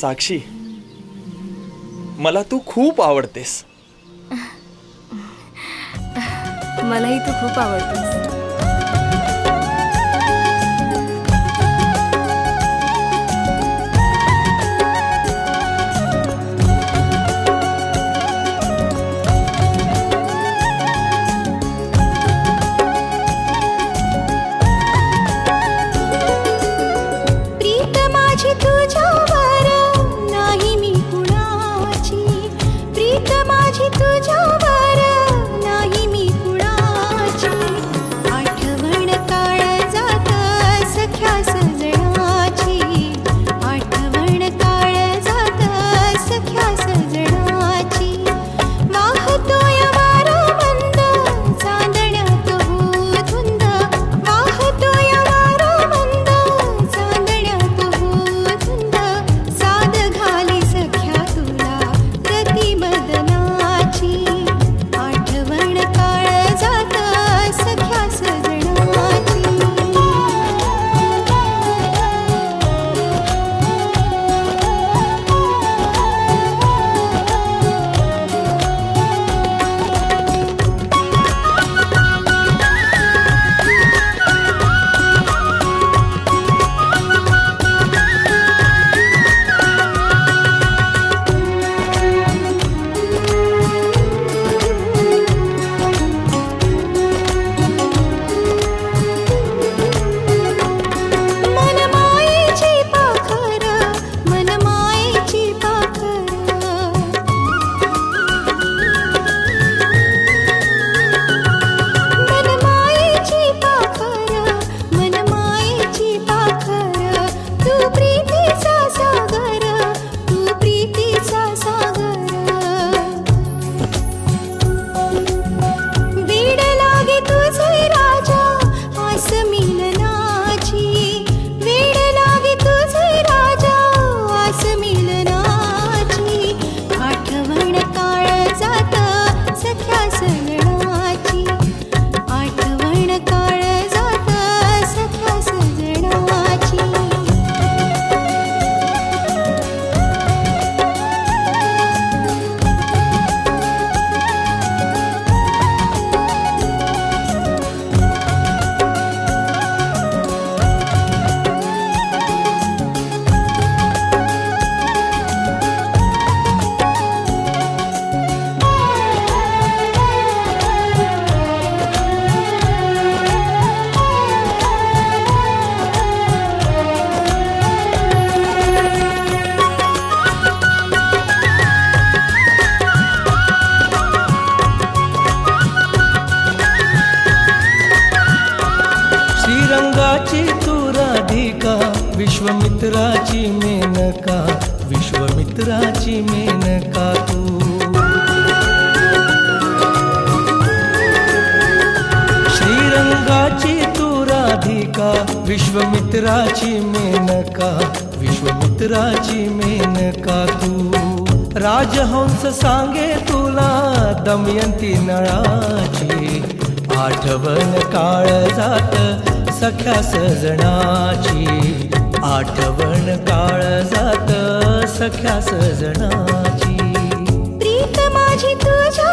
साक्षी मला तू खूप आवडतेस. मलाही तू खूप आवडतेस. विश्वमित्राची मेनका विश्वमित्राची मेनका तू. श्रीरंगाची तू राधिका विश्वमित्राची मेनका विश्वमित्राची मेनका तू. राजहंस सांगे तुला दमयंती नळाची आठवण काळ जात सख्या सजनाची आठवण काळ जात सख्या सजनाची. प्रीत माझी तुझ्या